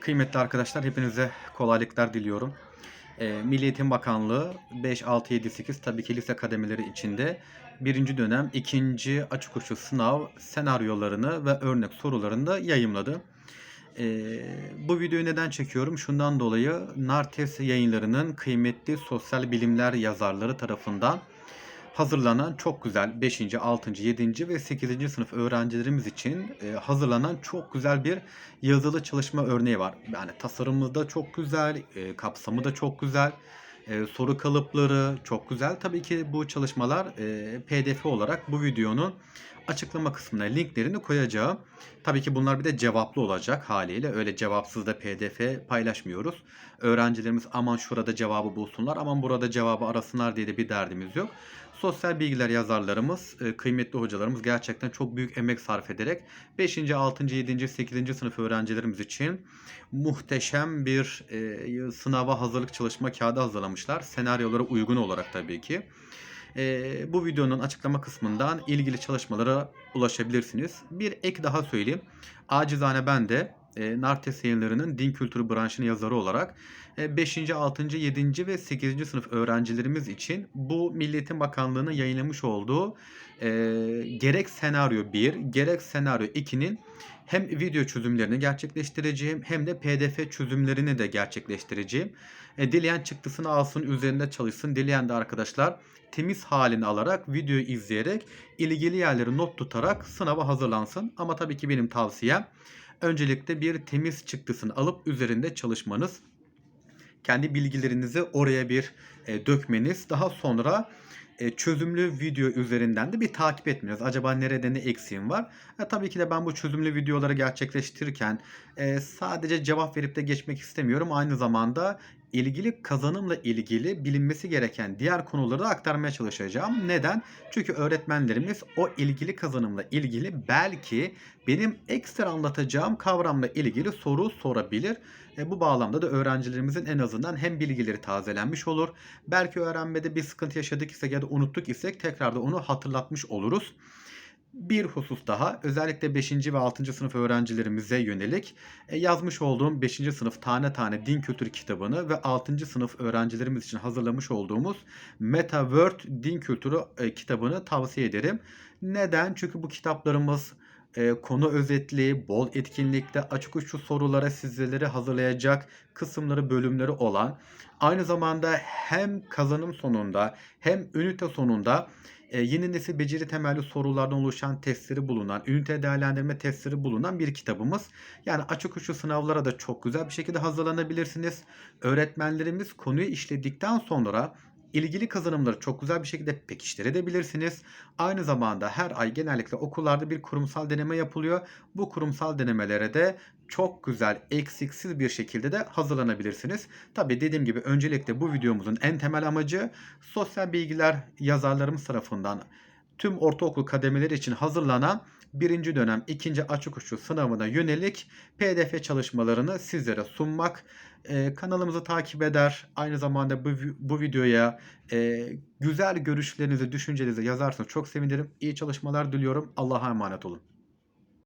Kıymetli arkadaşlar hepinize kolaylıklar diliyorum. Ee, Milli Eğitim Bakanlığı 5, 6, 7, 8 tabii ki lise kademeleri içinde birinci dönem ikinci açık uçlu sınav senaryolarını ve örnek sorularını da yayımladı. Ee, bu videoyu neden çekiyorum? Şundan dolayı Nartes yayınlarının kıymetli sosyal bilimler yazarları tarafından hazırlanan çok güzel 5. 6. 7. ve 8. sınıf öğrencilerimiz için e, hazırlanan çok güzel bir yazılı çalışma örneği var. Yani tasarımı da çok güzel, e, kapsamı da çok güzel. e, soru kalıpları çok güzel. Tabii ki bu çalışmalar PDF olarak bu videonun açıklama kısmına linklerini koyacağım. Tabii ki bunlar bir de cevaplı olacak haliyle. Öyle cevapsız da PDF paylaşmıyoruz. Öğrencilerimiz aman şurada cevabı bulsunlar, aman burada cevabı arasınlar diye de bir derdimiz yok. Sosyal bilgiler yazarlarımız, e, kıymetli hocalarımız gerçekten çok büyük emek sarf ederek 5. 6. 7. 8. sınıf öğrencilerimiz için muhteşem bir e, sınava hazırlık çalışma kağıdı hazırlamışlar. Senaryolara uygun olarak tabii ki. E, bu videonun açıklama kısmından ilgili çalışmalara ulaşabilirsiniz. Bir ek daha söyleyeyim. Acizane ben de e, Nartes yayınlarının din kültürü branşının yazarı olarak 5. 6. 7. ve 8. sınıf öğrencilerimiz için bu Milli Eğitim Bakanlığı'nın yayınlamış olduğu e, gerek senaryo 1 gerek senaryo 2'nin hem video çözümlerini gerçekleştireceğim hem de pdf çözümlerini de gerçekleştireceğim. E, dileyen çıktısını alsın üzerinde çalışsın. Dileyen de arkadaşlar temiz halini alarak videoyu izleyerek ilgili yerleri not tutarak sınava hazırlansın. Ama tabii ki benim tavsiyem öncelikle bir temiz çıktısını alıp üzerinde çalışmanız. Kendi bilgilerinizi oraya bir e, dökmeniz. Daha sonra e, çözümlü video üzerinden de bir takip etmeniz. Acaba nerede ne eksiğim var? E, tabii ki de ben bu çözümlü videoları gerçekleştirirken e, sadece cevap verip de geçmek istemiyorum. Aynı zamanda ilgili kazanımla ilgili bilinmesi gereken diğer konuları da aktarmaya çalışacağım. Neden? Çünkü öğretmenlerimiz o ilgili kazanımla ilgili belki benim ekstra anlatacağım kavramla ilgili soru sorabilir. E, bu bağlamda da öğrencilerimizin en azından hem bilgileri tazelenmiş olur. Belki öğrenmede bir sıkıntı yaşadık isek ya da unuttuk isek tekrar da onu hatırlatmış oluruz. Bir husus daha özellikle 5. ve 6. sınıf öğrencilerimize yönelik e, yazmış olduğum 5. sınıf tane tane din kültürü kitabını ve 6. sınıf öğrencilerimiz için hazırlamış olduğumuz Meta Word din kültürü e, kitabını tavsiye ederim. Neden? Çünkü bu kitaplarımız e, konu özetli, bol etkinlikte açık uçlu sorulara sizleri hazırlayacak kısımları, bölümleri olan aynı zamanda hem kazanım sonunda hem ünite sonunda e, yeni nesil beceri temelli sorulardan oluşan testleri bulunan, ünite değerlendirme testleri bulunan bir kitabımız. Yani açık uçlu sınavlara da çok güzel bir şekilde hazırlanabilirsiniz. Öğretmenlerimiz konuyu işledikten sonra ilgili kazanımları çok güzel bir şekilde pekiştirebilirsiniz. Aynı zamanda her ay genellikle okullarda bir kurumsal deneme yapılıyor. Bu kurumsal denemelere de çok güzel, eksiksiz bir şekilde de hazırlanabilirsiniz. Tabi dediğim gibi öncelikle bu videomuzun en temel amacı sosyal bilgiler yazarlarımız tarafından tüm ortaokul kademeleri için hazırlanan birinci dönem ikinci açık uçlu sınavına yönelik pdf çalışmalarını sizlere sunmak. Ee, kanalımızı takip eder. Aynı zamanda bu, bu videoya e, güzel görüşlerinizi, düşüncelerinizi yazarsanız çok sevinirim. İyi çalışmalar diliyorum. Allah'a emanet olun.